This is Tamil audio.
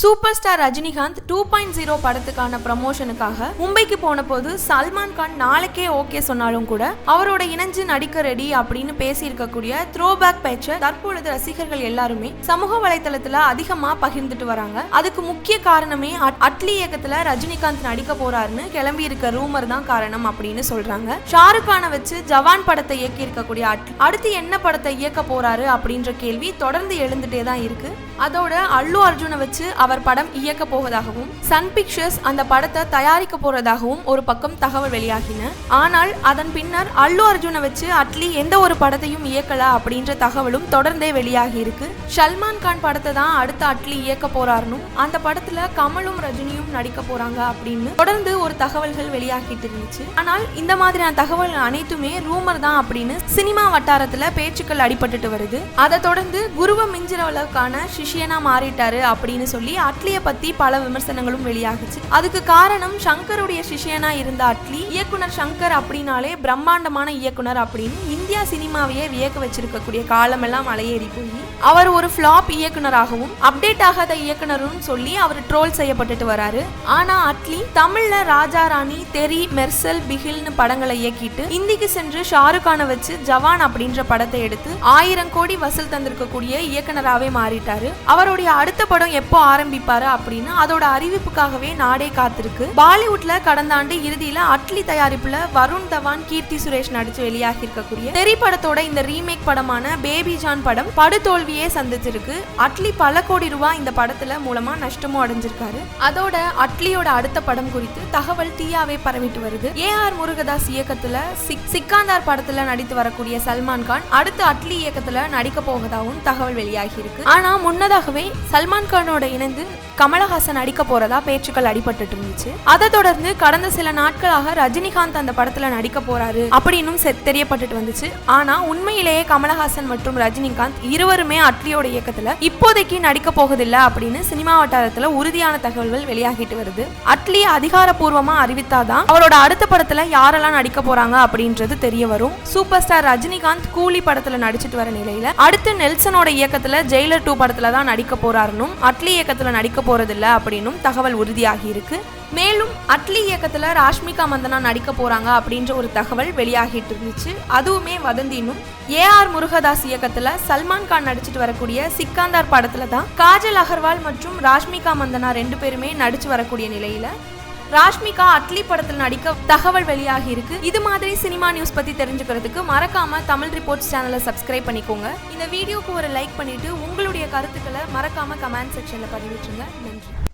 Super star Rajinikanth two point zero படத்துக்கான ப்ரமோஷனுக்காக மும்பைக்கு போன போது சல்மான் கான் நாளைக்கே ஓகே சொன்னாலும் கூட அவரோட இணைஞ்சு நடிக்க ரெடி அப்படின்னு பேசியிருக்கக்கூடிய த்ரோ பேக் பேச்சை தற்பொழுது ரசிகர்கள் எல்லாருமே சமூக வலைதளத்துல அதிகமா பகிர்ந்துட்டு வராங்க. அதுக்கு முக்கிய காரணமே அட்- அட்லி இயக்கத்துல ரஜினிகாந்த் நடிக்க போறாருன்னு கிளம்பி இருக்க ரூமர் தான் காரணம் அப்படின்னு சொல்றாங்க. ஷாருக் கானை வச்சு ஜவான் படத்தை இயக்கி இருக்கக்கூடிய அட்லி அடுத்து என்ன படத்தை இயக்க போறாரு அப்படின்ற கேள்வி தொடர்ந்து எழுந்துட்டே தான் இருக்கு. அதோட அல்லு அர்ஜுனை வச்சு அவர் படம் இயக்க போவதாகவும் சன் பிக்சர்ஸ் அந்த படத்தை தயாரிக்க போறதாகவும் ஒரு பக்கம் தகவல் வெளியாகின. ஆனால் அதன் பின்னர் அல்லு அர்ஜுனை வச்சு அட்லி எந்த ஒரு படத்தையும் இயக்கல அப்படின்ற தகவலும் தொடர்ந்தே வெளியாகி இருக்கு. சல்மான் கான் படத்தை தான் அடுத்த அட்லி இயக்க போறாருனும் அந்த படத்துல கமலும் ரஜினியும் நடிக்க போறாங்க அப்படின்னு தொடர்ந்து ஒரு தகவல்கள் வெளியாகிட்டு இருந்துச்சு. ஆனால் இந்த மாதிரியான தகவல் அனைத்துமே ரூமர் தான் அப்படின்னு சினிமா வட்டாரத்துல பேச்சுக்கள் அடிபட்டுட்டு வருது. அதை தொடர்ந்து குருவை மிஞ்சிற அளவுக்கான சிஷியனா மாறிட்டாரு அப்படின்னு சொல்லி அட்லியை பத்தி பல விமர்சனங்களும் வெளியாகுச்சு. அதுக்கு காரணம் சங்கருடைய சிஷியனா இருந்த அட்லி இயக்குனர் சங்கர் அப்படின்னாலே பிரம்மாண்டமான இயக்குனர் அப்படின்னு இந்தியா சினிமாவையே வியக்க வச்சிருக்கக்கூடிய காலமெல்லாம் மலையேறி போய் அவர் ஒரு ஃபிளாப் இயக்குனராகவும் அப்டேட் ஆகாத இயக்குனரும் சொல்லி அவர் ட்ரோல் செய்யப்பட்டுட்டு வராரு. ஆனா அட்லி தமிழ்ல ராஜா ராணி தெரி மெர்சல் பிகில்னு படங்களை இயக்கிட்டு இந்திக்கு சென்று ஷாருக்கான வச்சு ஜவான் அப்படின்ற படத்தை எடுத்து ஆயிரம் கோடி வசூல் தந்திருக்கக்கூடிய இயக்குனராகவே மாறிட்டாரு. அவருடைய அடுத்த படம் எப்போ ஆரம்பிப்பாரு அப்படின்னு அதோட அறிவிப்புக்காகவே நாடே காத்திருக்கு. பாலிவுட்ல கடந்த ஆண்டு இறுதியில அட்லி தயாரிப்புல வருண் தவான் கீர்த்தி சுரேஷ் நடிச்சு வெளியாகி இருக்கக்கூடிய திரைப்படத்தோட இந்த ரீமேக் படமான பேபி ஜான் படம் படுதோல்வியே சந்திச்சிருக்கு. அட்லி பல கோடி ரூபாய் இந்த படத்துல மூலமா நஷ்டமும் அடைஞ்சிருக்காரு. அதோட அட்லியோட அடுத்த படம் குறித்து தகவல் தீயாவே பரவிட்டு வருது. ஏ ஆர் முருகதாஸ் இயக்கத்துல சிக்காந்தார் படத்துல நடித்து வரக்கூடிய சல்மான் கான் அடுத்து அட்லி இயக்கத்துல நடிக்க போவதாகவும் தகவல் வெளியாகி இருக்கு ஆனா முன்னதாகவே சல்மான் கானோட இணைந்து கமலஹாசன் நடிக்க போறதா பேச்சுக்கள் அடிபட்டுட்டு இருந்துச்சு. அதை தொடர்ந்து கடந்த சில நாட்களாக ரஜினிகாந்த் அந்த படத்துல நடிக்க போறாரு அப்படின்னும் தெரியப்பட்டுட்டு வந்துச்சு. ஆனா உண்மையிலேயே கமலஹாசன் மற்றும் ரஜினிகாந்த் இருவருமே அட்லியோட இயக்கத்துல இப்போதைக்கு நடிக்க போகுதில்லை அப்படின்னு சினிமா வட்டாரத்துல உறுதியான தகவல்கள் வெளியாகிட்டு வருது. அட்லி அதிகாரப்பூர்வமா அறிவித்தாதான் அவரோட அடுத்த படத்துல யாரெல்லாம் நடிக்க போறாங்க அப்படின்றது தெரிய வரும். சூப்பர் ஸ்டார் ரஜினிகாந்த் கூலி படத்துல நடிச்சிட்டு வர நிலையில அடுத்து நெல்சனோட இயக்கத்துல ஜெயிலர் டூ படத்துல தான் நடிக்க போறாருன்னு அட்லி இயக்கத்துல நடிக்க போகிறதில்ல அப்படின்னும் தகவல் உறுதியாகி இருக்கு மேலும் அட்லி இயக்கத்தில் ராஷ்மிகா மந்தனா நடிக்க போறாங்க அப்படின்ற ஒரு தகவல் வெளியாகிட்டு இருந்துச்சு. அதுவுமே வதந்தினும் ஏ ஆர் முருகதாஸ் இயக்கத்தில் சல்மான் கான் நடிச்சிட்டு வரக்கூடிய சிக்காந்தார் படத்துல தான் காஜல் அகர்வால் மற்றும் ராஷ்மிகா மந்தனா ரெண்டு பேருமே நடிச்சு வரக்கூடிய நிலையில ராஷ்மிகா அட்லி படத்தில் நடிக்க தகவல் வெளியாகி இருக்கு. இது மாதிரி சினிமா நியூஸ் பத்தி தெரிஞ்சுக்கிறதுக்கு மறக்காம தமிழ் ரிப்போர்ட்ஸ் சேனலை சப்ஸ்கிரைப் பண்ணிக்கோங்க. இந்த வீடியோக்கு ஒரு லைக் பண்ணிட்டு உங்களுடைய கருத்துக்களை மறக்காம கமெண்ட் செக்ஷன்ல பதிவிட்டுருங்க. நன்றி.